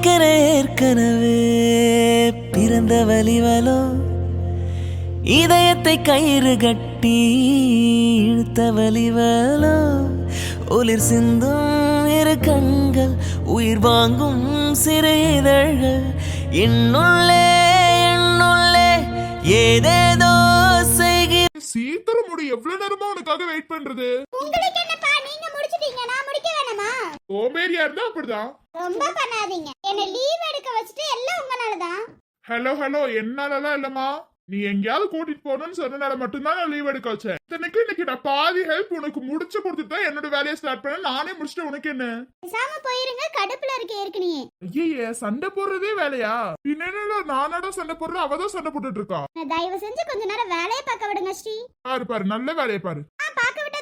எனக்கென ஏற்கனவே. பிறந்த வலிவலோ இதயத்தை கயிறு கட்டி இழுத்த வலிவலோ ஒளிர் சிந்தும் இரு கண்கள் உயிர் வாங்கும் சிறு இதழ்கள் என்னுள்ளே என்னுள்ளே ஏதேதோ செய்கிற சீக்கிரம் முடி எவ்வளவு நேரமா உனக்காக வெயிட் பண்றது? ஓமேரியா இருந்தா அப்படிதான். ரொம்ப பண்ணாதீங்க. என்ன லீவ் எடுக்க வச்சுட்டு எல்லாம் உங்களாலதான். ஹலோ ஹலோ என்னாலலாம் இல்லம்மா. நீ எங்கேயாவது கூட்டிட்டு போகணும்னு சொன்னனால மட்டும்தான் நான் லீவ் எடுக்க வச்சேன். இத்தனைக்கு இன்னைக்கு நான் பாதி ஹெல்ப் உனக்கு முடிச்சு கொடுத்துட்டு தான் என்னோட வேலையை ஸ்டார்ட் பண்ண நானே முடிச்சுட்டு உனக்கு என்ன? பேசாம போயிருங்க. கடுப்புல இருக்க ஏற்கனவே. ஐயே சண்டை போடுறதே வேலையா? பின்னால நானாடா சண்டை போடுறேன். அவதான் சண்டை போட்டுட்டு இருக்கா. தயவு செஞ்சு கொஞ்ச நேரம் வேலையை பார்க்க விடுங்க ஸ்ரீ. பாரு பாரு. நல்ல வேலையை பாரு. ஆ பார்க்க விட்டா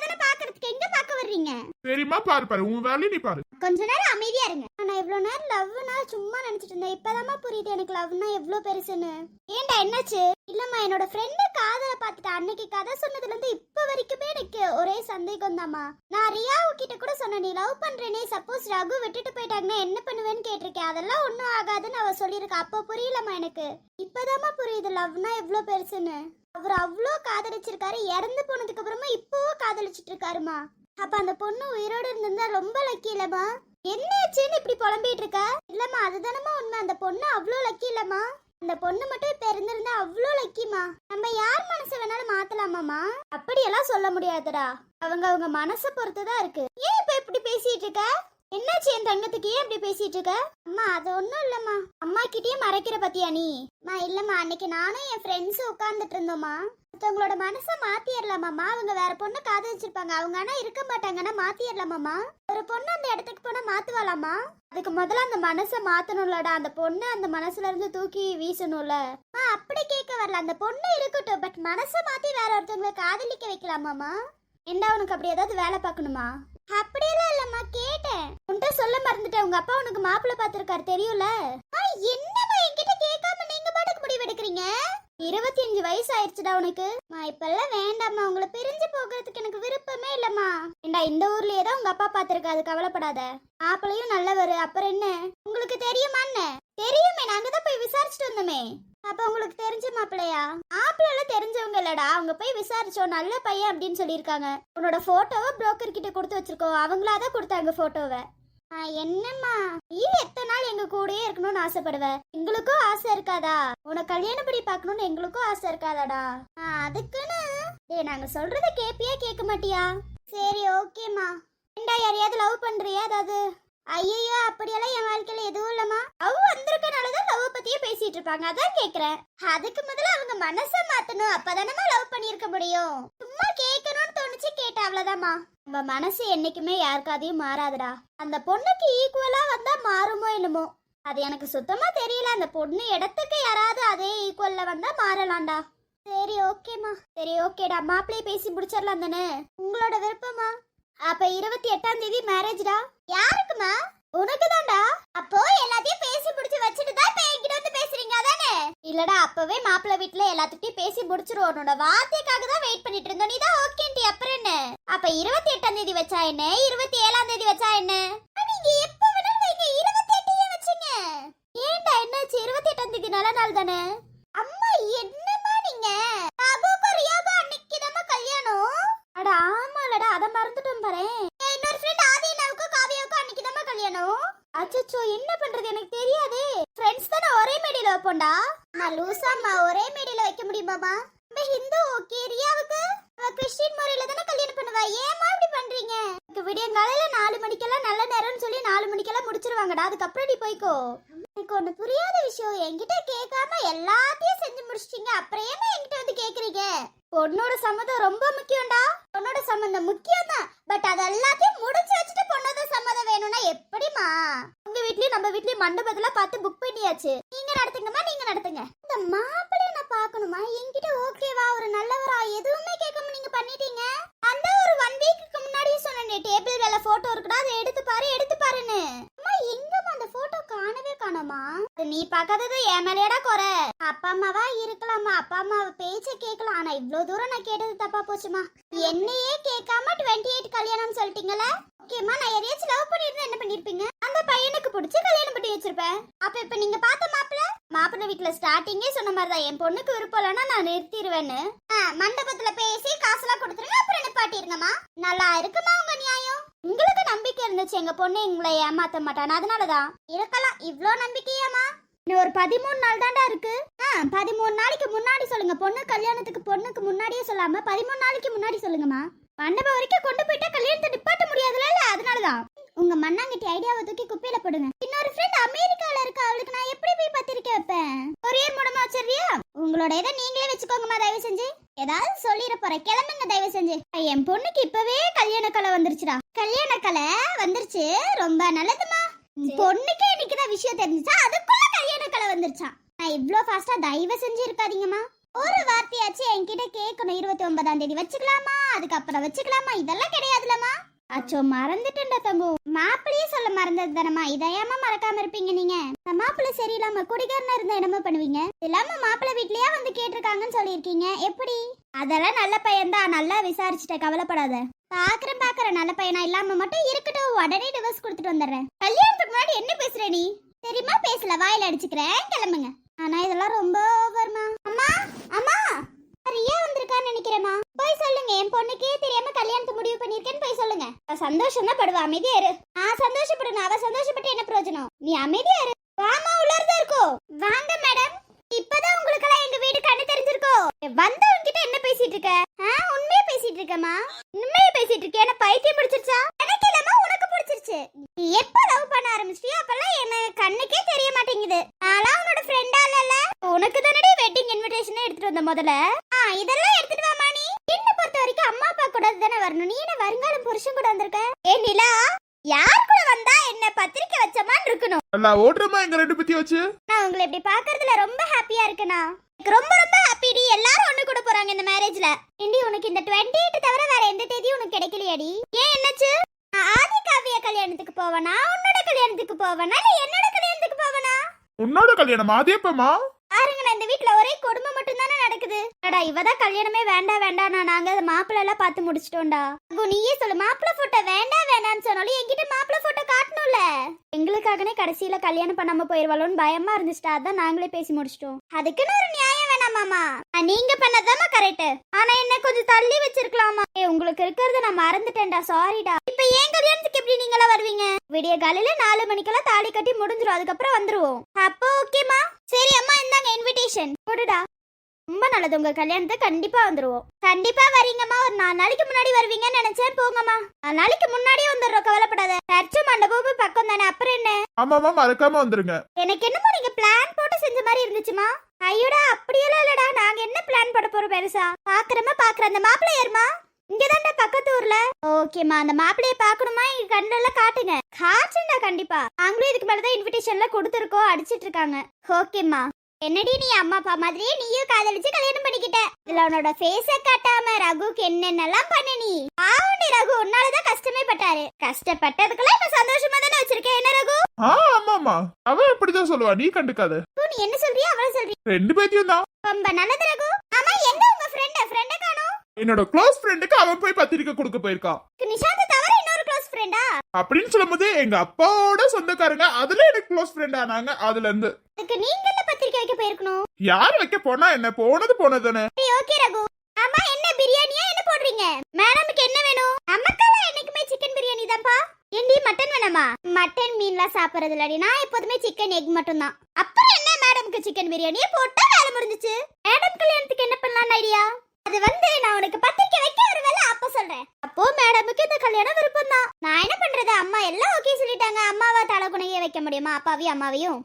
பாக்குறதுக்கு எங்க பார்க்க வர்றீங்க? சரிம்மா பாரு பாரு உன் வேலையை நீ பாரு. கொஞ்ச நேரம் அமைதியா இருங்க. நான் இவ்வளவு நேரம் லவ்னா சும்மா நினைச்சிட்டு இருந்தேன். இப்பதாம்மா புரியுது எனக்கு லவ்னா எவ்வளவு பெருசுன்னு. ஏன்டா என்னாச்சு? இல்லம்மா என்னோட ஃப்ரெண்டு காதல பார்த்துட்டு. அன்னைக்கு கதை சொன்னதுல இருந்து இப்ப வரைக்குமே எனக்கு ஒரே சந்தேகம் தாம்மா நான் ரியாவு கிட்ட கூட சொன்னேன் நீ லவ் பண்றேனே. சப்போஸ் ரகு விட்டுட்டு போயிட்டாங்கன்னா என்ன பண்ணுவேன்னு கேட்டிருக்கேன். அதெல்லாம் ஒன்றும் ஆகாதுன்னு அவ சொல்லியிருக்கா. அப்போ புரியலம்மா எனக்கு. இப்பதாம்மா புரியுது லவ்னா எவ்வளவு பெருசுன்னு. அவர் அவ்வளோ காதலிச்சிருக்காரு இறந்து போனதுக்கு அப்புறமா இப்போவும் காதலிச்சிட்டு இருக்காருமா அப்ப அந்த பொண்ணு உயிரோட இருந்திருந்தா ரொம்ப லக்கி இல்லம்மா. என்ன ஆச்சுன்னு இப்படி புலம்பிட்டு இருக்க இல்லம்மா அதுதானம்மா உண்மை. அந்த பொண்ணு அவ்வளோ லக்கி இல்லம்மா. அந்த பொண்ணு மட்டும் இப்ப இருந்திருந்தா அவ்வளோ லக்கிமா நம்ம யார் மனசை வேணாலும் மாத்தலாமாமா அப்படியெல்லாம் சொல்ல முடியாதுடா. அவங்க அவங்க மனசை பொறுத்துதான் இருக்கு. ஏன் இப்ப இப்படி பேசிட்டு இருக்க என்னாச்சு என் தங்கத்துக்கு? ஏன் இப்படி பேசிட்டு இருக்க? அம்மா அது ஒண்ணும் இல்லம்மா. அம்மா கிட்டயே மறைக்கிற பத்தியா நீ? அம்மா இல்லம்மா அன்னைக்கு நானும் என் ஃப்ரெண்ட்ஸும் உட்கார்ந்துட்டு இருந்தோம்மா. மத்தவங்களோட மனசை மாத்திரலாமாம்மா அவங்க வேற பொண்ணு காதலிச்சிருப்பாங்க. அவங்க ஆனா இருக்க மாட்டாங்கன்னா மாத்திரலாமாம்மா? ஒரு பொண்ணு அந்த இடத்துக்கு போனா மாத்துவாளாமா அதுக்கு முதல்ல அந்த மனசை மாத்தணும்லடா. அந்த பொண்ணு அந்த மனசுல இருந்து தூக்கி வீசணும்ல. அப்படி கேட்க வரல. அந்த பொண்ணு இருக்கட்டும். பட் மனசை மாத்தி வேற ஒருத்தவங்களை காதலிக்க வைக்கலாமாமா என்ன உனக்கு அப்படி ஏதாவது வேலை பார்க்கணுமா? அப்படியெல்லாம் இல்லம்மா கேட்டேன். உன்கிட்ட சொல்ல மறந்துட்டேன். உங்க அப்பா உனக்கு மாப்பிள்ள பாத்திருக்காரு தெரியும்ல? ஆ, என்னம்மா என்கிட்ட கேட்காம நீங்க பாட்டுக்கு முடிவு எடுக்கிறீங்க இருபத்தி அஞ்சு வயசு ஆயிடுச்சுடா உனக்கு. நான் இப்பெல்லாம் வேண்டாம்மா. உங்களை பிரிஞ்சு போகிறதுக்கு எனக்கு விருப்பமே இல்லம்மா. ஏண்டா இந்த ஊர்லயே தான் உங்க அப்பா பார்த்திருக்காது கவலைப்படாத. மாப்பிள்ளையும் நல்லவர். அப்புறம் என்ன? உங்களுக்கு தெரியுமா என்ன? தெரியுமே. நாங்க தான் போய் விசாரிச்சுட்டு வந்தோமே. அப்ப உங்களுக்கு தெரிஞ்ச மாப்பிள்ளையா? மாப்பிள்ள தெரிஞ்சவங்க இல்லடா. அவங்க போய் விசாரிச்சோம் நல்ல பையன் அப்படின்னு சொல்லியிருக்காங்க. உன்னோட போட்டோவை புரோக்கர் கிட்ட கொடுத்து வச்சிருக்கோம். அவங்களா தான் கொடுத்தாங்க போட்டோவை. என்னம்மா? நீ எத்தனை நாள் எங்க கூடயே இருக்கணும்னு ஆசைப்படுவ? எங்களுக்கும் ஆசை இருக்காதா? உனக்கு கல்யாணம் படி பார்க்கணும்னு எங்களுக்கும் ஆசை இருக்காதாடா. ஆ, அதுக்குன்னு. டே நாங்க சொல்றத கேப்பியா கேட்க மாட்டியா? சரி ஓகேம்மா. ஏண்டா யாரையாவது லவ் பண்றியா அதாவது ஐயோ அப்படியெல்லாம் என் வாழ்க்கையில எதுவும் இல்லம்மா. அவ வந்திருக்கனாலதான் லவ் பத்தியே பேசிட்டு இருப்பாங்க. அதான் கேக்குறேன். அதுக்கு முதல்ல அவங்க மனசை மாத்தணும். அப்பதானமா லவ் பண்ணியிருக்க முடியும். சும்மா கேட்கணும்னு தோணுச்சு கேட்ட அவ்வளவுதாம்மா. நம்ம மனசு என்னைக்குமே யாருக்காதையும் மாறாதுடா. அந்த பொண்ணுக்கு ஈக்குவலா வந்தா மாறுமோ என்னமோ. அது எனக்கு சுத்தமா தெரியல. அந்த பொண்ணு இடத்துக்கு யாராவது அதே ஈக்குவல்ல வந்தா மாறலாம்டா. சரி ஓகேம்மா. சரி ஓகேடா. மாப்பிள்ளைய பேசி முடிச்சிடலாம் தானே. உங்களோட விருப்பமா அப்ப இருபத்தி எட்டாம் தேதி மேரேஜ்டா யாருக்குமா? உனக்கு தான்டா அப்போ எல்லாத்தையும் பேசி முடிச்சு வச்சுட்டு தான் இப்ப என்கிட்ட வந்து பேசுறீங்க அதானே? இல்லடா அப்பவே மாப்பிள்ளை வீட்டுல எல்லாத்துக்கிட்டையும் பேசி முடிச்சிருவோம். உன்னோட வார்த்தைக்காக தான் வெயிட் பண்ணிட்டு இருந்தோம். நீ தான் ஓகேன்டி அப்புறம் என்ன? அப்ப இருபத்தி எட்டாம் தேதி வச்சா என்ன? இருபத்தி ஏழாம் தேதி வச்சா என்ன அ, நீங்க எப்ப வேணாலும் வைங்க இருபத்தி எட்டையே வச்சுங்க ஏன்டா என்னாச்சு இருபத்தி எட்டாம் தேதி நல்ல நாள் தானே அம்மா என்னம்மா நீங்க அபுக்கும் ரியாவுக்கும் அன்னைக்கு கல்யாணம் அட ஆமாலடா அத மறந்துட்டோம் பாரு இன்னொரு ஃப்ரெண்ட் ஆதினாவுக்கும் காவியாவுக்கும் அன்னைக்கு தான் கல்யாணம் அச்சச்சோ என்ன பண்றது எனக்கு தெரியாதே ஃப்ரெண்ட்ஸ் தானே ஒரே மேடையில வைப்போம்டா நான் ஒரே மேடையில வைக்க முடியுமாமா நம்ம ஹிந்து ஓகே ரியாவுக்கு? அவ கிறிஸ்டின் முறையில தானே கல்யாணம் பண்ணுவா? ஏமா இப்படி பண்றீங்க? எனக்கு விடியங்காலையில நாலு மணிக்கெல்லாம் நல்ல நேரம்னு சொல்லி நாலு மணிக்கெல்லாம் முடிச்சிருவாங்கடா. அதுக்கப்புறம் நீ போய்க்கோ. எனக்கு ஒண்ணு புரியாத விஷயம். என்கிட்ட கேட்காம எல்லாத்தையும் செஞ்சு முடிச்சிட்டீங்க. அப்புறம் ஏமா என்கிட்ட வந்து கேக்குறீங்க. பொண்ணோட சம்மதம் ரொம்ப முக்கியம்டா. பொண்ணோட சம்மந்தம் முக்கியம் தான் பட் அது எல்லாத்தையும் முடிச்சு வச்சுட்டு பொண்ணோட சம்மதம் வேணும்னா எப்படிமா உங்க வீட்லயும் நம்ம வீட்லயும் மண்டபத்துல பார்த்து புக் பண்ணியாச்சு. நீங்க நடத்துங்கம்மா நீங்க நடத்துங்க. இந்த மாப்பிள்ளைய நான் பார்க்கணுமா? என்கிட்ட ஓகேவா ஒரு நல்லவரா? எதுவுமே கேட்காம நீங்க பண்ணிட்டீங்க. அந்த ஒரு ஒன் வீக்குக்கு முன்னாடியே சொன்னேன் டேபிள் வேலை போட்டோ இருக்குடா அதை எடுத்து பாரு எடுத்து பாருன்னு. அம்மா எங்கம்மா அந்த போட்டோ காணவே காணோமா? நீ பார்க்காதது என் மேலேடா குறை. அப்பா அம்மாவா இருக்கலாமா? அப்பா அம்மா பேச்ச கேட்கலாம். ஆனா இவ்வளவு தூரம் நான் கேட்டது தப்பா போச்சுமா? என்னையே கேட்காம டுவெண்ட்டி எயிட் கல்யாணம் சொல்லிட்டீங்களா முக்கியமா நான் எதையாச்சும் லவ் பண்ணிருந்தா என்ன பண்ணிருப்பீங்க? அந்த பையனுக்கு பிடிச்சி கல்யாணம் பண்ணி வச்சிருப்பேன். அப்ப இப்ப நீங்க பார்த்த மாப்பிள்ள மாப்பிள்ள வீட்டுல ஸ்டார்டிங்கே சொன்ன மாதிரி தான் என் பொண்ணுக்கு விருப்பம் இல்லைன்னா நான் நிறுத்திடுவேன்னு ஆ, மண்டபத்துல பேசி காசுலாம் கொடுத்துருங்க. அப்புறம் நிப்பாட்டிருங்கம்மா நல்லா இருக்குமா உங்க நியாயம்? உங்களுக்கு நம்பிக்கை இருந்துச்சு. எங்க பொண்ணு எங்களை ஏமாத்த மாட்டான்னு. அதனாலதான். இருக்கலாம். இவ்ளோ நம்பிக்கையாமா இன்னும் ஒரு பதிமூணு நாள் தாண்டா இருக்கு. ஆ பதிமூணு நாளைக்கு முன்னாடி சொல்லுங்க. பொண்ணு கல்யாணத்துக்கு பொண்ணுக்கு முன்னாடியே சொல்லாம பதிமூணு நாளைக்கு முன்னாடி சொல்லுங்கம்மா. மண்டபம் வரைக்கும் கொண்டு போயிட்டா கல்யாணத்தை நிப்பாட்ட முடியாதுல்ல? அதனாலதான். உங்க மண்ணாங்கட்டி ஐடியாவை தூக்கி குப்பையில போடுங்க. இன்னொரு ஃப்ரெண்ட் அமெரிக்கால இருக்கு. அவளுக்கு நான் எப்படி போய் பத்திரிக்கை வைப்பேன்? கொரியர் மூலமா வச்சிருவியா உங்களோட இதை நீங்களே வச்சுக்கோங்கம்மா தயவு செஞ்சு. ஏதாவது சொல்லிட போறேன். கிளம்புங்க தயவு செஞ்சு. என் பொண்ணுக்கு இப்பவே கல்யாண கலை வந்துருச்சுடா. கல்யாண கலை வந்துருச்சு. ரொம்ப நல்லதுமா பொண்ணுக்கே இன்னைக்குதான் விஷயம் தெரிஞ்சுச்சா? அதுக்குள்ள கல்யாண கலை வந்துருச்சான் நான் இவ்ளோ ஃபாஸ்டா தயவு செஞ்சு இருக்காதீங்கம்மா. ஒரு வார்த்தையாச்சும் என்கிட்ட கேட்கணும். இருபத்தி ஒன்பதாம் தேதி வச்சுக்கலாமா? அதுக்கப்புறம் வச்சுக்கலாமா? இதெல்லாம் கிடையாதுலம்மா. அச்சோ மறந்துட்டேன்டா தங்கு மாப்பிள்ளையே சொல்ல மறந்தது தானம்மா? இதையாம மறக்காம இருப்பீங்க நீங்க? இந்த மாப்பிள்ளை சரியில்லாம குடிகாரனா இருந்தா என்னமா பண்ணுவீங்க? இல்லாம மாப்பிள்ளை வீட்லயே வந்து கேட்டிருக்காங்கன்னு சொல்லியிருக்கீங்க. எப்படி? அதெல்லாம் நல்ல பையன்தான். நல்லா விசாரிச்சுட்ட. கவலைப்படாத. பாக்குறேன் பாக்குறேன். நல்ல பையனா இல்லாம மட்டும் இருக்கட்டும். உடனே டிவோர்ஸ் கொடுத்துட்டு வந்துடுறேன். கல்யாணத்துக்கு முன்னாடி என்ன பேசுற நீ? தெரியுமா பேசல? வாயில அடிச்சுக்கிறேன். கிளம்புங்க. ஆனா இதெல்லாம் ரொம்ப ஓவர்மா அம்மா அம்மா ரியா வந்திருக்கான்னு நினைக்கிறேம்மா. போய் சொல்லுங்க. என் பொண்ணுக்கே தெரியாம கல்யாணத்தை முடிவு பண்ணிருக்கேன்னு போய் சொல்லுங்க. சந்தோஷம் தான் படுவா. அமைதியா இரு. நான் சந்தோஷப்படணும். அவ சந்தோஷப்பட்டு என்ன பிரயோஜனம்? நீ அமைதியா இரு வாமா உள்ளறதா இருக்கோ வாங்க மேடம் இப்பதான் உங்களுக்கெல்லாம் எங்க வீடு கண்ணு தெரிஞ்சிருக்கோ வந்தவங்க கிட்ட என்ன பேசிட்டு இருக்க ஆ, உண்மையா பேசிட்டு இருக்கமா உண்மையா பேசிட்டு இருக்க என்ன பைத்தியம் பிடிச்சிருச்சா எனக்கு இல்லம்மா உனக்கு பிடிச்சிருச்சு நீ எப்ப லவ் பண்ண ஆரம்பிச்சிட்டியோ அப்பெல்லாம் என்ன கண்ணுக்கே தெரிய மாட்டேங்குது நான்லாம் உன்னோட ஃப்ரெண்டா இல்லல உனக்கு தானடி வெட்டிங் இன்விடேஷன் எடுத்துட்டு வந்த முதல்ல ஆ இதெல்லாம் எடுத்துட்டு வாமா நீ என்ன பொறுத்த வரைக்கும் அம்மா அப்பா கூட தானே வரணும் நீ என்ன வருங்காலம் புருஷன் கூட வந்திருக்க ஏ நிலா யார் கூட வந்தா என்ன பத்திரிக்கை வச்சமான்னு இருக்கணும். நல்லா ஓடுறமா எங்க ரெண்டு பத்தி வச்சு. நான் உங்களை இப்படி பாக்குறதுல ரொம்ப ஹாப்பியா இருக்கேனா எனக்கு ரொம்ப ரொம்ப ஹாப்பிடி எல்லாரும் ஒண்ணு கூட போறாங்க இந்த மேரேஜ்ல ஏண்டி உனக்கு இந்த 28 தவிர வேற எந்த தேதியும் உனக்கு கிடைக்கலையாடி? ஏன் என்னாச்சு? நான் ஆதி காவிய கல்யாணத்துக்கு போவனா உன்னோட கல்யாணத்துக்கு போவனா இல்ல என்னோட கல்யாணத்துக்கு போவனா? உன்னோட கல்யாணம்? அதேப்பமா பாருங்க இந்த வீட்ல ஒரே கொடுமை மட்டும் தானே நடக்குது. அடா இவதான் கல்யாணமே வேண்டாம் வேண்டாம் நாங்க அதை மாப்பிள்ள எல்லாம் பார்த்து முடிச்சிட்டோம்டா. நீயே சொல்லு மாப்பிள்ள போட்டோ வேண்டாம் வேண்டாம்னு சொன்னாலும் என்கிட்ட மாப்பிள்ள போட்டோ காட்டணும்ல. எங்களுக்காகனே கடைசியில கல்யாணம் பண்ணாம போயிருவாளோன்னு பயமா இருந்துச்சுட்டா அதான் நாங்களே பேசி முடிச்சிட்டோம். அதுக்குன்னு ஒரு நியாயம் வேணாமாமா நீங்க பண்ணதாமா கரெக்ட் ஆனா என்ன கொஞ்சம் தள்ளி வச்சிருக்கலாமா? ஏ உங்களுக்கு இருக்கிறத நான் மறந்துட்டேன்டா. சாரிடா இப்ப ஏன் கல்யாணத்துக்கு எப்படி நீங்களா வருவீங்க? விடிய காலையில நாலு மணிக்கெல்லாம் தாலி கட்டி முடிஞ்சிரும். அதுக்கப்புறம் வந்துருவோம். அப்போ ஓகேமா சரி அம்மா இந்தாங்க இன்விடேஷன் போடுடா. ரொம்ப நல்லது. உங்க கல்யாணத்துக்கு கண்டிப்பா வந்துருவோம். கண்டிப்பா வரீங்கம்மா. ஒரு நாலு நாளைக்கு முன்னாடி வருவீங்கன்னு நினைச்சேன். போங்கம்மா. நாலு நாளைக்கு முன்னாடியே வந்துடுறோம். கவலைப்படாத. சர்ச்சு மண்டபமும் பக்கம் தானே. அப்புறம் என்ன? ஆமாமா மறக்காம வந்துருங்க. எனக்கு என்னமோ நீங்க பிளான் போட்டு செஞ்ச மாதிரி இருந்துச்சுமா ஐயோடா அப்படியெல்லாம் இல்லடா. நாங்க என்ன பிளான் போட போறோம் பெருசா? பாக்குறமா பாக்குற அந்த மாப்பிள்ளை யாருமா இங்கதான்டா பக்கத்து ஊர்ல. ஓகேம்மா அந்த மாப்பிள்ளைய பாக்கணுமா எங்க கண்ணெல்லாம் காட்டுங்க. காட்டுண்டா கண்டிப்பா. நாங்களும் இதுக்கு மேலதான் இன்விடேஷன்ல கொடுத்துருக்கோம் அடிச்சிட்டு இருக்காங்க ஓகேம்மா என்னடி நீ அம்மா அப்பா மாதிரியே நீயும் காதலிச்சு கல்யாணம் பண்ணிக்கிட்ட? இதுல உன்னோட ஃபேஸ காட்டாம ரகுக்கு என்னென்னலாம் பண்ண நீ? ஆவுண்டி ரகு உன்னாலதான் கஷ்டமே பட்டாரு. கஷ்டப்பட்டதுக்கெல்லாம் இப்ப சந்தோஷமா தானே வச்சிருக்கேன் என்ன ரகு? ஆ ஆமாமா அவ இப்படிதான் சொல்லுவா. நீ கண்டுக்காத. நீ என்ன சொல்றியா அவள சொல்றியா. ரெண்டு பேத்தையும் தான். ரொம்ப நல்லது ரகு. ஆமா எங்க உங்க ஃப்ரெண்ட் ஃப்ரெண்ட காணோம். என்னோட க்ளோஸ் ஃப்ரெண்டுக்கு அவன் போய் பத்திரிக்கை கொடுக்க போயிருக்கான். நிஷாந்த் தவிர இன்னொரு க்ளோஸ் ஃப்ரெண்டா அப்படின்னு சொல்லும்போது எங்க அப்பாவோட சொந்தக்காரங்க அதுல எனக்கு க்ளோஸ் ஃப்ரெண்ட் ஆனாங்க அதுல இருந்து. அதுக்கு நீங்க என்ன பத்திரிக்கை வைக்க போயிருக்கணும்? யார் வைக்க போனா என்ன? போனது போனதுன்னு சரி ஓகே ரகு. ஆமா என்ன பிரியாணியா என்ன போடுறீங்க? மேடமுக்கு என்ன வேணும்? நமக்கெல்லாம் என்னைக்குமே சிக்கன் பிரியாணி தான்ப்பா. ஏண்டி மட்டன் வேணாமா? மட்டன் மீன்லாம் சாப்பிடுறது இல்லடி நான் எப்போதுமே சிக்கன் எக் மட்டும் தான் அப்புறம் என்ன? மேடம்க்கு சிக்கன் பிரியாணியே போட்டா வேலை முடிஞ்சுச்சு. மேடம் கல்யாணத்துக்கு என்ன பண்ணலாம் ஐடியா அது வந்து நான் உனக்கு பத்திரிக்கை வைக்க ஒரு வேலை அப்ப சொல்றேன். அப்போ மேடமுக்கு இந்த கல்யாணம் விருப்பம் தான் நான் என்ன பண்றது? அம்மா எல்லாம் ஓகே சொல்லிட்டாங்க. அம்மாவா தலை குணையே வைக்க முடியுமா? அப்பாவையும் அம்மாவையும்?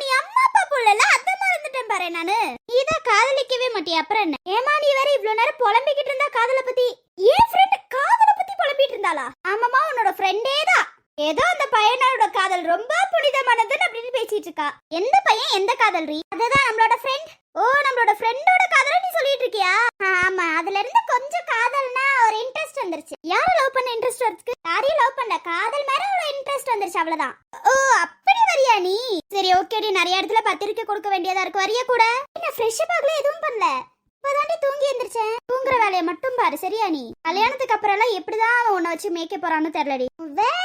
நீ அம்மா அப்பா புள்ளல அத மறந்துட்டேன் பாரு நானு. நீதான் காதலிக்கவே மாட்டியா? அப்புறம் என்ன? ஏமா நீ வேற இவ்ளோ நேரம் புலம்பிக்கிட்டு இருந்தா காதல பத்தி? ஏன் ஃப்ரெண்ட் காதல பத்தி புலம்பிட்டு இருந்தாளா? ஆமாமா உன்னோட ஃப்ரெண்டே தான். ஏதோ அந்த பையனோட காதல் ரொம்ப புனிதமானதுன்னு அப்படின்னு பேசிட்டு இருக்கா. எந்த பையன் எந்த காதல் ரீ? அதுதான் நம்மளோட ஃப்ரெண்ட் ஓ நம்மளோட ஃப்ரெண்டோட காதல நீ சொல்லிட்டு இருக்கியா? ஆமா அதுல இருந்து கொஞ்சம் காதல்னா ஒரு இன்ட்ரெஸ்ட் வந்துருச்சு. யார லவ் பண்ண இன்ட்ரெஸ்ட் வரதுக்கு யாரையும் லவ் பண்ணல. காதல் மேல ஒரு இன்ட்ரெஸ்ட் வந்துருச்சு அவ்வளவுதான். ஓ அப்படி வரியா நீ? சரி ஓகே நிறைய இடத்துல பத்திரிக்கை கொடுக்க வேண்டியதா இருக்கு. வரியா கூட? என்ன ஃப்ரெஷ் ஆகல? எதுவும் பண்ணல. இப்பதாண்டி தூங்கி எந்திரிச்சேன். தூங்குற வேலையை மட்டும் பாரு சரியா நீ? கல்யாணத்துக்கு அப்புறம் எல்லாம் எப்படிதான் அவன் உன்னை வச்சு மேய்க்க போறான்னு தெரியலடி. வேற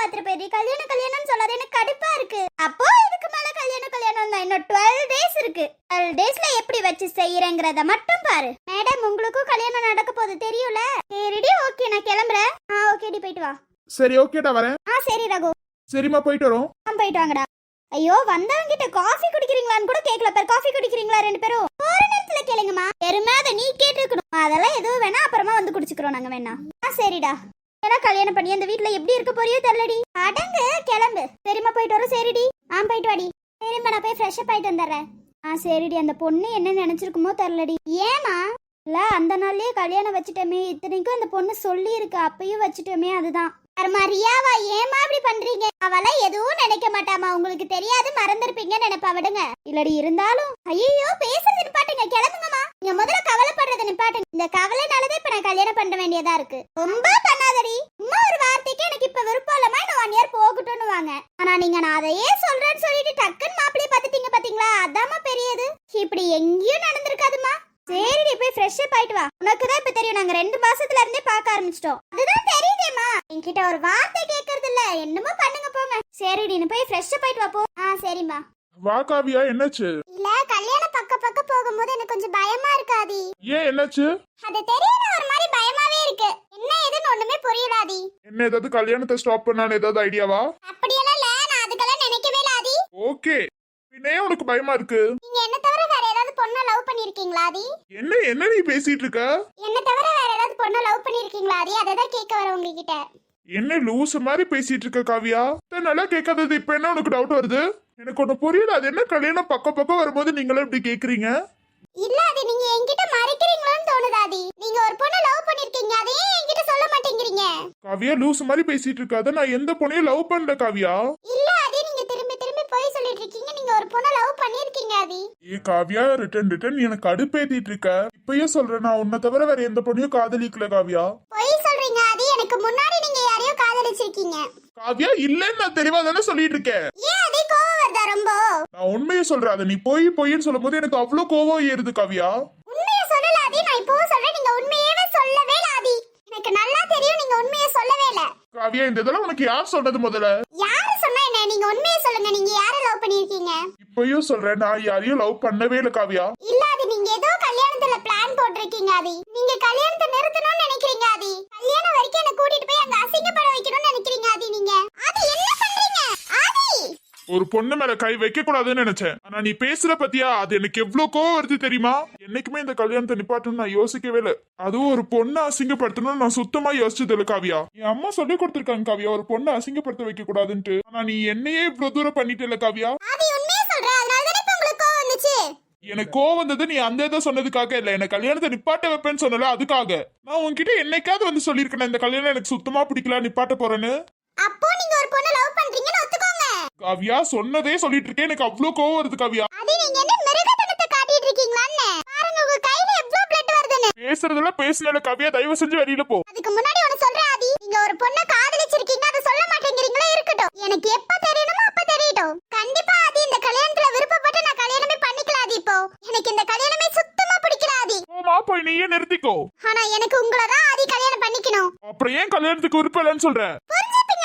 என்னமோ பாத்துட்டு போயிடி கல்யாணம் கல்யாணம் சொல்லாத. எனக்கு கடுப்பா இருக்கு. அப்போ இதுக்கு மேல கல்யாணம் கல்யாணம் தான் இன்னும் டுவெல் டேஸ் இருக்கு. டுவெல் டேஸ்ல எப்படி வச்சு செய்யறேங்கிறத மட்டும் பாரு. மேடம் உங்களுக்கும் கல்யாணம் நடக்க போகுது. தெரியும்ல? சரிடி ஓகே நான் கிளம்புறேன். ஆ ஓகேடி போயிட்டு வா. சரி ஓகேடா வரேன். ஆ சரி ரகு. சரிம்மா போயிட்டு வரோம். ஆ, போயிட்டு வாங்கடா. ஐயோ வந்தவங்க கிட்ட காஃபி குடிக்கிறீங்களான்னு கூட கேட்கல பேர். காஃபி குடிக்கிறீங்களா ரெண்டு பேரும்? போற நேரத்துல கேளுங்கம்மா. பெருமை அதை நீ கேட்டுக்கணும் அதெல்லாம் எதுவும் வேணா அப்புறமா வந்து குடிச்சுக்கிறோம். நாங்க வேணா. ஆ சரிடா. ஏன்னா கல்யாணம் பண்ணி அந்த வீட்ல எப்படி இருக்க போறியோ தெரியலடி. அடங்கு கிளம்பு. பெரியமா போயிட்டு வரோம் சரிடி. ஆ போயிட்டு வாடி. பெரியமா நான் போய் ஃப்ரெஷ் அப் ஆயிட்டு வந்துடுறேன். ஆ சரிடி. அந்த பொண்ணு என்ன நினைச்சிருக்குமோ தெரியலடி. ஏமா இல்ல அந்த நாள்லயே கல்யாணம் வச்சுட்டோமே. இத்தனைக்கும் அந்த பொண்ணு சொல்லி இருக்கு அப்பயும் வச்சுட்டோமே அதுதான். அம்மா ரியாவா ஏமா இப்படி பண்றீங்க? அவளை எதுவும் நினைக்க மாட்டாமா உங்களுக்கு தெரியாது மறந்துருப்பீங்கன்னு நினைப்பா விடுங்க. இல்லடி இருந்தாலும் ஐயோ பேச நிப்பாட்டுங்க கிளம்புங்கம்மா. நீங்க முதல்ல கவலைப்படுறத நிப்பாட்டுங்க. இந்த கவலைனாலதான் இப்ப நான் கல்யாணம் பண்ண வேண்டியதா இருக்கு. ரொம்ப பண்ணாதடி. சும்மா ஒரு வார்த்தைக்கு எனக்கு இப்ப விருப்பம் இல்லமா இன்னும் ஒன் இயர் போகட்டும்னு வாங்க ஆனா நீங்க நான் அதையே சொல்றேன்னு சொல்லிட்டு டக்குன்னு மாப்பிளைய பாத்துட்டீங்க பாத்தீங்களா? அதாம்மா பெரியது. இப்படி எங்கேயும் நடந்திருக்காதுமா சரிடி போய் ஃப்ரெஷ் அப் ஆயிட்டு வா. உனக்கு தான் இப்ப தெரியும் நாங்க ரெண்டு மாசத்துல இருந்தே பார்க்க ஆரம்பிச்சிட்டோம். அதுதான் என்கிட்ட ஒரு வார்த்தை கேக்குறது இல்ல என்னமோ பண்ணுங்க போங்க. சரிடி நீ போய் ஃப்ரெஷ் அப் ஆயிட்டு வா போ. ஆ சரிம்மா. வா காவியா என்னாச்சு? இல்ல கல்யாணம் பக்க பக்க போகும்போது எனக்கு கொஞ்சம் பயமா இருக்காதி ஏன் என்னாச்சு? அது தெரியல ஒரு மாதிரி பயமாவே இருக்கு. என்ன ஏதுன்னு ஒண்ணுமே புரியலாதி என்ன ஏதாவது கல்யாணத்தை ஸ்டாப் பண்ணான்னு ஏதாவது ஐடியாவா அப்படியெல்லாம் இல்ல நான் அதுக்கெல்லாம் நினைக்கவே இல்ல ஆதி ஓகே. பின்னே உனக்கு பயமா இருக்கு? நீங்க என்ன தவிர வேற ஏதாவது பொண்ணை லவ் பண்ணிருக்கீங்களா ஆதி என்ன என்ன நீ பேசிட்டு இருக்க? என்ன தவிர வேற ஏதாவது பொண்ணை லவ் பண்ணிருக்கீங்களா ஆதி அதை தான் கேட்க வர உங்ககிட்ட. என்ன லூசு மாதிரி பேசிட்டு இருக்க காவியா? நல்லா கேட்காதது இப்ப என்ன உனக்கு டவுட் வருது? எனக்கு ஒண்ணு புரியல அது என்ன கல்யாணம் பக்கம் பக்கம் வரும்போது நீங்களும் இப்படி கேக்குறீங்க? இல்ல அது நீங்க என்கிட்ட மறைக்கிறீங்களோன்னு தோணுது ஆதி. நீங்க ஒரு பொண்ணை லவ் பண்ணிருக்கீங்க அதையே என்கிட்ட சொல்ல மாட்டேங்கிறீங்க. காவியா லூசு மாதிரி பேசிட்டு இருக்காத நான் எந்த பொண்ணையும் லவ் பண்ணல காவியா? இல்ல போய் சொல்லிட்டு இருக்கீங்க நீங்க ஒரு பொண்ணை லவ் பண்ணிருக்கீங்க ஆதி. ஏ காவியா ரிட்டன் ரிட்டன் எனக்கு அடுப்பேத்திட்டு இருக்க. இப்பயே சொல்றேன் நான் உன்னை தவிர வேற எந்த பொண்ணையும் காதலிக்கல காவியா. பொய் சொல்றீங்க ஆதி. எனக்கு முன்னாடி நீங்க யாரையோ காதலிச்சிருக்கீங்க. காவியா இல்லன்னு நான் தெளிவா தானே சொல்லிட்டு இருக்கேன். ஏன் ஆதி கோவம் வருதா ரொம்ப? நான் உண்மையை சொல்றேன் அதை நீ போய் பொய்ன்னு சொல்லும் போது எனக்கு அவ்வளவு கோவம் ஏறுது காவியா. உண்மையை சொல்லல ஆதி. நான் இப்பவும் சொல்றேன் நீங்க உண்மையவே சொல்லவே இல்ல ஆதி. எனக்கு நல்லா தெரியும் நீங்க உண்மையை சொல்லவே இல்ல. காவியா இந்த இதெல்லாம் உனக்கு யார் சொல்றது முதல்ல? யாரு சொன்னா என்ன? நீங்க உண்மையை சொல்லுங்க. நீங்க யாரை லவ் பண்ணிருக்கீங்க இப்பயும் சொல்றேன் நான் யாரையும் லவ் பண்ணவே இல்லை காவியா. இல்ல அது நீங்க ஏதோ கல்யாணத்துல பிளான் போட்டிருக்கீங்க ஆதி. நீங்க கல்யாணத்தை நிறுத்தணும்னு நினைக்கிறீங்க ஆதி. கல்யாணம் வரைக்கும் என்ன கூட்டிட்டு போய் அங்க அசிங்கப்பட வைக்கணும்னு நினைக்கிறீங்க ஆதி நீங்க. ஆதி என்ன பண்றீங்க? ஆதி! ஒரு பொண்ணு மேல கை வைக்க கூடாதுன்னு நினைச்சேன். ஆனா நீ பேசுற பத்தியா? அது எனக்கு எவ்வளவு கோவம் வருது தெரியுமா? என்னைக்குமே இந்த கல்யாணத்தை நிப்பாட்டணும்னு நான் யோசிக்கவே இல்லை. அதுவும் ஒரு பொண்ணை அசிங்கப்படுத்தணும்னு நான் சுத்தமா யோசிச்சது இல்லை காவியா. என் அம்மா சொல்லி கொடுத்துருக்காங்க காவியா. ஒரு பொண்ணை அசிங்கப்படுத்த வைக்க கூடாதுன்ட்டு. ஆனா நீ என்னையே இவ்வளவு தூரம் காவியா. உங்களுக்கு கோவம் வந்துச்சு? எனக்கு கோவம் வந்தது நீ அந்த இதை சொன்னதுக்காக இல்ல. எனக்கு கல்யாணத்தை நிப்பாட்ட வைப்பேன்னு சொன்னல அதுக்காக. நான் உன்கிட்ட என்னைக்காவது வந்து சொல்லியிருக்கேன் இந்த கல்யாணம் எனக்கு சுத்தமா பிடிக்கல நிப்பாட்ட போறேன்னு. அப்போ நீங்க ஒரு பொண்ணை லவ் பண்றீங்கன்னு ஒத்துக்கோங்க. காவியா சொன்னதே சொல்லிட்டு இருக்கேன் எனக்கு அவ்வளவு கோவம் வருது காவியா. அது நீங்க என்ன மிருகத்தனத்தை காட்டிட்டு இருக்கீங்களான்னு பாருங்க உங்க கையில எவ்வளவு பிளட் வருதுன்னு. பேசினால காவியா தயவு செஞ்சு வெளியில போ. அதுக்கு முன்னாடி ஒன்னு சொல்றேன் ஆதி. நீங்க ஒரு பொண்ணை காதலிச்சிருக்கீங்க அதை சொல்ல மாட்டேங்கிறீங்களா இருக்கட்டும். எனக்கு எப்ப தெரியணுமோ அப்ப தெரியட்டும். கண்டிப்பா ஆதி இந்த கல்யாணத்துல விருப்பப்பட்டு நான் கல்யாணமே பண்ணிக்கலாம் ஆதி இப்போ. எனக்கு இந்த கல்யாணமே சுத்தமா பிடிக்கல ஆதி. போமா போய் நீயே நிறுத்திக்கோ. ஆனா எனக்கு உங்களை தான் ஆதி கல்யாணம் பண்ணிக்கணும். அப்புறம் ஏன் கல்யாணத்துக்கு விருப்பம் இல்லைன்னு சொல்ற? புரிஞ்சுப்பீங்க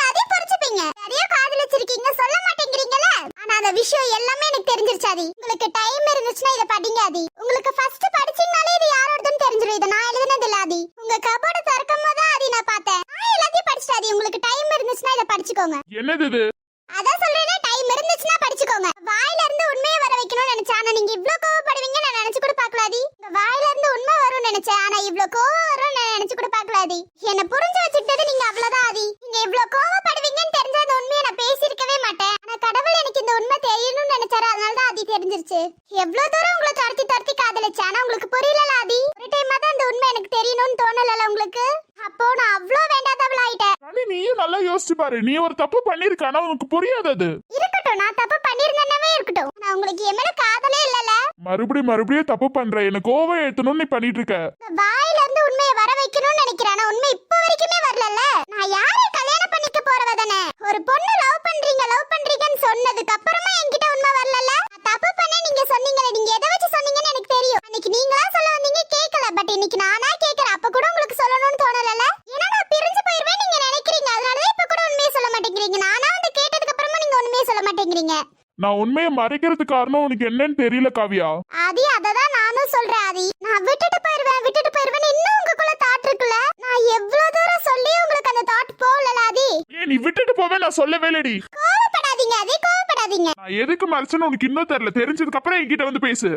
ஆதி நிறைய காதல் காதலிச்சிருக்கீங்க சொல்ல மாட்டேங்கிறீங்கல்ல? ஆனா அந்த விஷயம் எல்லாமே எனக்கு தெரிஞ்சிருச்சாதி உங்களுக்கு டைம் இருந்துச்சுன்னா இதை படிங்க ஆதி. உங்களுக்கு ஃபர்ஸ்ட் படிச்சீங்கனாலே இது யாரோடதுன்னு தெரிஞ்சிடும் இதை நான் எழுதுனது இல்ல ஆதி. உங்க கபோர்டு திறக்கும் போது ஆதி நான் பார்த்தேன். நான் எல்லாத்தையும் படிச்சிட்டாதி உங்களுக்கு டைம் இருந்துச்சுன்னா இதை படிச்சுக்கோங்க. என்னது இது அதான் சொல்றேனே டைம் இருந்துச்சுன்னா படிச்சுக்கோங்க வாயில இருந்து உண்மையை வர வைக்கணும்னு நினைச்சேன் ஆனா நீங்க இவ்ளோ கோவப்படுவீங்க நான் நினைச்சு கூட பார்க்கலாதி உங்க வாயில இருந்து உண்மை வரும்னு நினைச்சேன் ஆனா இவ்ளோ கோவம் வரும்னு நான் நினைச்சு கூட பார்க்கலாதி என்ன புரிஞ்சு வச்சுக்கிட்டது நீங்க அவ்வளவுதான் ஆதி நீங்க இவ்ளோ கோவப்படுவீங்கன்னு தெரிஞ்ச அந்த உண்மையை நான் பேசியிருக்கவே மாட்டேன் ஆனா கடவுள் எனக்கு இந்த உண்மை தெரியணும்னு நினைச்சாரு அதனால தான் ஆதி தெரிஞ்சிருச்சு எவ்வளவு தூரம் உங்களை துரத்தி துரத்தி காதலிச்சேன் ஆனா உங்களுக்கு புரியல ஆதி ஒரு டைம் தான் அந்த உண்மை எனக்கு தெரியணும்னு தோணல உங்களுக்கு அப்போ நான் அவ்வளோ வேண்டாதவள் ஆயிட்டேன் ராணி நீயும் நல்லா யோசிச்சு பாரு நீ ஒரு தப்பு பண்ணிருக்க ஆனா உனக்கு புரியாது அது. இருக்கட்டும் நான் தப்பு பண்ணிருந்தேனவே இருக்கட்டும். நான் உங்களுக்கு என் மேல காதலே மறுபடியும் மறுபடியும் தப்பு பண்ற. எனக்கு கோவம் ஏத்தணும்னு நீ பண்ணிட்டு இருக்க வாயில இருந்து உண்மையை வர வைக்கணும்னு நினைக்கிறானா உண்மை இப்ப வரைக்குமே வரலல்ல. நான் யாரை கல்யாணம் பண்ணிக்க போறவ தானே. ஒரு பொண்ணு லவ் பண்றீங்க லவ் பண்றீங்கன்னு சொன்னதுக்கு அப்புறமா என்கிட்ட உண்மை வரலல்ல? தப்பு பண்ண நீங்க சொன்னீங்களே நீங்க எதை வச்சு சொன்னீங்கன்னு எனக்கு தெரியும். அன்னைக்கு நீங்களா சொல்ல வந்தீங்க கேட்கல பட் இன்னைக்கு நானா கேட்கறேன் அப்ப கூட உங்களுக்கு சொல்லணும்னு தோணலல ஏன்னா நான் பிரிஞ்சு போயிருவேன் நீங்க நினைக்கிறீங்க. அதனாலதான் இப்ப கூட உண்மையை சொல்ல மாட்டேங்கிறீங்க. நானா வந்து கேட்டதுக்கு அப்புறமா நீங்க உண்மையை சொல்ல மாட்டேங்கிறீங்க. நான் உண்மையை மறைக்கிறதுக்கு காரணம் உனக்கு என்னன்னு தெரியல காவியா. ஆதி அததான் நானும் சொல்றேன் ஆதி. நான் விட்டுட்டு போயிருவேன் விட்டுட்டு போயிருவேன் இன்னும் உங்களுக்குள்ள தாட் இருக்குல்ல? நான் எவ்வளவு தூரம் சொல்லி உங்களுக்கு அந்த தாட் போகல ஆதி? ஏன் நீ விட்டுட்டு போவே நான் சொல்லவே இல்லடி. கோவப்படாதீங்க ஆதி கோவப்படாதீங்க. நான் எதுக்கு மறைச்சேன்னு உனக்கு இன்னும் தெரியல. தெரிஞ்சதுக்கு அப்புறம் என்கிட்ட வந்து பேசு.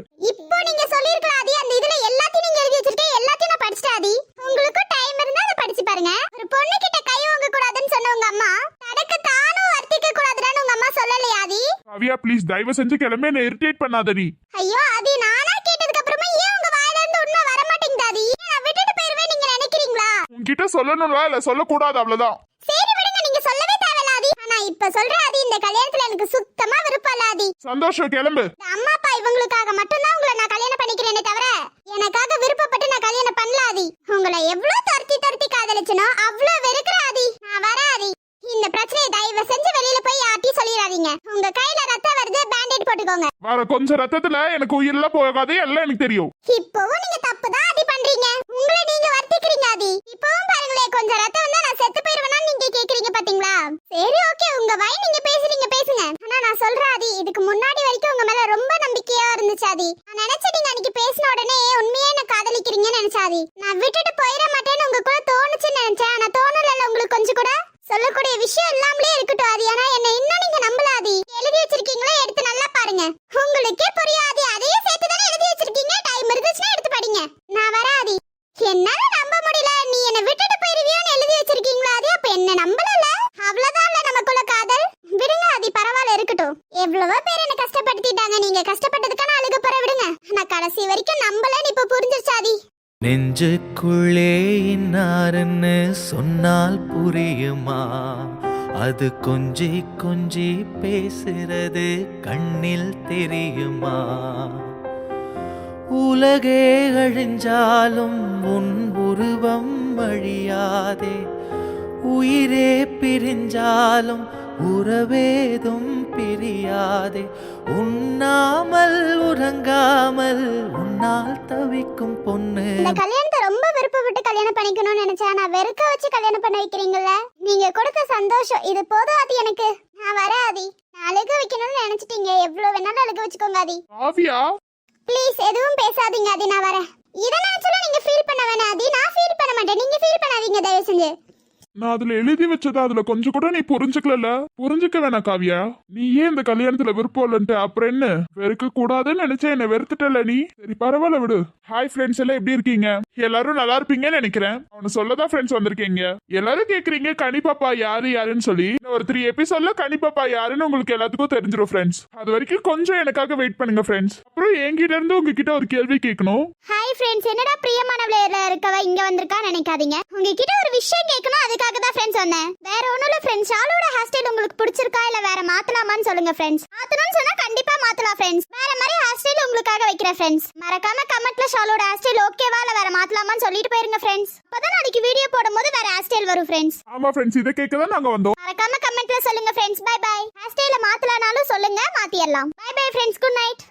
ப்ளீஸ் தயவு செஞ்சு கிளம்பி என்ன இரிட்டேட் பண்ணாத நீ. ஐயோ ஆதி நானா கேட்டதுக்கு அப்புறமா ஏன் உங்க வாயில இருந்து உண்மை வர மாட்டேங்குது ஆதி ஏன் நான் விட்டுட்டு போயிருவேன் நீங்க நினைக்கிறீங்களா? உன்கிட்ட சொல்லணும்ல இல்ல சொல்லக்கூடாது அவ்வளவுதான். சரி விடுங்க நீங்க சொல்லவே தேவையில்ல ஆதி ஆனா இப்ப சொல்றேன் ஆதி இந்த கல்யாணத்துல எனக்கு சுத்தமா விருப்பம் இல்ல ஆதி சந்தோஷம் கிளம்பு. அம்மா அப்பா இவங்களுக்காக மட்டும்தான் உங்களை நான் கல்யாணம் பண்ணிக்கிறேனே தவிர எனக்காக விருப்பப்பட்டு நான் கல்யாணம் பண்ணல ஆதி உங்களை எவ்வளவு துரத்தி துரத்தி காதலிச்சனோ அவ்வளவு வெறுக்கிற ஆதி நான் வர ஆதி இந்த பிரச்சனையை தயவு செஞ்சு வெளியில சொல்லிடாதீங்க உங்க கையில ரத்தம் வருது பேண்டேட் போட்டுக்கோங்க. வர கொஞ்சம் ரத்தத்துல எனக்கு உயிரெல்லாம் போகாது எல்லாம் எனக்கு தெரியும். இப்பவும் நீங்க தப்பு தான் ஆதி பண்றீங்க. உங்களை நீங்க வர்த்திக்கிறீங்க ஆதி. இப்பவும் பாருங்களேன் கொஞ்சம் ரத்தம் வந்தா நான் செத்து போயிருவேனா நீங்க கேக்குறீங்க பாத்தீங்களா? சரி ஓகே உங்க வாய் நீங்க பேசுறீங்க பேசுங்க. ஆனா நான் சொல்றேன் ஆதி இதுக்கு முன்னாடி வரைக்கும் உங்க மேல ரொம்ப நம்பிக்கையா இருந்துச்சு ஆதி. நான் நினைச்சேன் நீங்க அன்னைக்கு பேசின உடனே உண்மையே என்ன காதலிக்கிறீங்கன்னு நினைச்சேன் ஆதி நான் விட்டுட்டு போயிட மாட்டேன்னு உங்க கூட தோணுச்சுன்னு நினைச்சேன் ஆனா தோணல உங்களுக்கு கொஞ்சம் கூட சொல்லக்கூடிய விஷயம் இல்லாமலே இருக்கட்டும் ஆதி ஆனா என்ன இன்னும் நீங்க நம்பல ஆதி எழுதி வச்சிருக்கீங்களோ எடுத்து நல்லா பாருங்க உங்களுக்கே புரியாது அதையும் சேர்த்து தானே எழுதி வச்சிருக்கீங்க டைம் இருந்துச்சுன்னா எடுத்து படிங்க நான் வர ஆதி என்னால நம்ப முடியல நீ என்ன விட்டுட்டு போயிருவியோன்னு எழுதி வச்சிருக்கீங்களா ஆதி அப்ப என்ன நம்பலல அவ்வளவுதான் நமக்குள்ள காதல் விடுங்க ஆதி பரவாயில்ல இருக்கட்டும் எவ்வளவோ பேர் என்ன கஷ்டப்படுத்திட்டாங்க நீங்க கஷ்டப்பட்டதுக்கான அழுக போற விடுங்க நான் கடைசி வரைக்கும் நம்பலன்னு இப்ப புரிஞ்சிருச்சாதி நெஞ்சுக்குள்ளே இன்னாருன்னு சொன்னால் புரியுமா? அது கொஞ்சி கொஞ்சி பேசுறது கண்ணில் தெரியுமா? உலகே அழிஞ்சாலும் உன் உருவம் அழியாதே. உயிரே பிரிஞ்சாலும் உறவேதும் பிரியாதே. உண்ணாமல் உறங்காமல் உன்னால் தவிக்கும் பொண்ணு. இந்த கல்யாணத்தை ரொம்ப விருப்பப்பட்டு கல்யாணம் பண்ணிக்கணும்னு நினைச்சேன். நான் வெறுக்க வச்சு கல்யாணம் பண்ண வைக்கிறீங்கல்ல? நீங்க கொடுத்த சந்தோஷம். இது போதும் ஆதி எனக்கு. நான் வரேன் ஆதி. நான் அழுக வைக்கணும்னு நினைச்சிட்டீங்க. எவ்வளவு வேணாலும் அழுக வச்சுக்கோங்க ஆதி. காவியா ப்ளீஸ் எதுவும் பேசாதீங்க ஆதி. நான் வரேன். இதை நினைச்சாலும் நீங்க ஃபீல் பண்ண வேணாம் ஆதி. நான் ஃபீல் பண்ண மாட்டேன். நீங்க ஃபீல் பண்ணாதீங்க தயவு செஞ்சு. நான் அதுல எழுதி வச்சதா அதுல கொஞ்சம் கூட நீ புரிஞ்சுக்கல புரிஞ்சுக்க வேணாம் காவியா. நீ ஏன் இந்த கல்யாணத்துல விருப்பம் இல்லன்ட்டு? அப்புறம் என்ன? வெறுக்க கூடாதுன்னு நினைச்சேன் என்ன வெறுத்துட்டல நீ. சரி பரவாயில்ல விடு. ஹாய் ஃப்ரெண்ட்ஸ் எல்லாம் எப்படி இருக்கீங்க? எல்லாரும் நல்லா இருப்பீங்கன்னு நினைக்கிறேன். அவனு சொல்லதான் ஃப்ரெண்ட்ஸ் வந்திருக்கீங்க? எல்லாரும் கேக்குறீங்க கனிப்பாப்பா யாரு யாருன்னு சொல்லி. ஒரு த்ரீ எபிசோட்ல கனிப்பாப்பா யாருன்னு உங்களுக்கு எல்லாத்துக்கும் தெரிஞ்சிடும் ஃப்ரெண்ட்ஸ் அது வரைக்கும் கொஞ்சம் எனக்காக வெயிட் பண்ணுங்க ஃப்ரெண்ட்ஸ் அப்புறம் என்கிட்ட இருந்து உங்ககிட்ட ஒரு கேள்வி கேட்கணும். ஹாய் ஃப்ரெண்ட்ஸ் என்னடா பிரியமானவள இருக்கவ? இங்க வந்திருக்கா நினைக்காதீங்க. உங்ககிட்ட ஒரு விஷயம் கேட்கணும் அதுக்காக தான் ஃப்ரெண்ட்ஸ் வந்தேன். வேற ஒண்ணும் இல்ல ஃப்ரெண்ட்ஸ் ஷாலோட ஹேர் ஸ்டைல் உங்களுக்கு பிடிச்சிருக்கா இல்ல வேற மாத்தலாமான்னு சொல்லுங்க ஃப்ரெண்ட்ஸ் மாத்தணும்னு சொன்னா கண்டிப்பா மாத்தலாம் ஃப்ரெண்ட்ஸ் வேற மாதிரி ஹேர் ஸ்டைல் உங்களுக்காக வைக்கிறேன் ஃப்ரெண்ட்ஸ் மறக்காம கமெண்ட்ல ஷாலோட ஹேர் ஸ்டைல் ஓகேவா இல்ல வேற மாத்தலாமான்னு சொல்லிட்டு போயிருங்க ஃப்ரெண்ட்ஸ் அப்பதான் நாளைக்கு வீடியோ போடும்போது வேற ஹேர் ஸ்டைல் வரும் ஃப்ரெண்ட்ஸ் ஆமா ஃப்ரெண்ட்ஸ் இதை கேட்க தான் நாங்க வந்தோம். மறக்காம கமெண்ட்ல சொல்லுங்க ஃப்ரெண்ட்ஸ் பை பை ஹேர் ஸ்டைல மாத்தலனாலும் சொல்லுங்க மாத்திடலாம் bye bye friends good night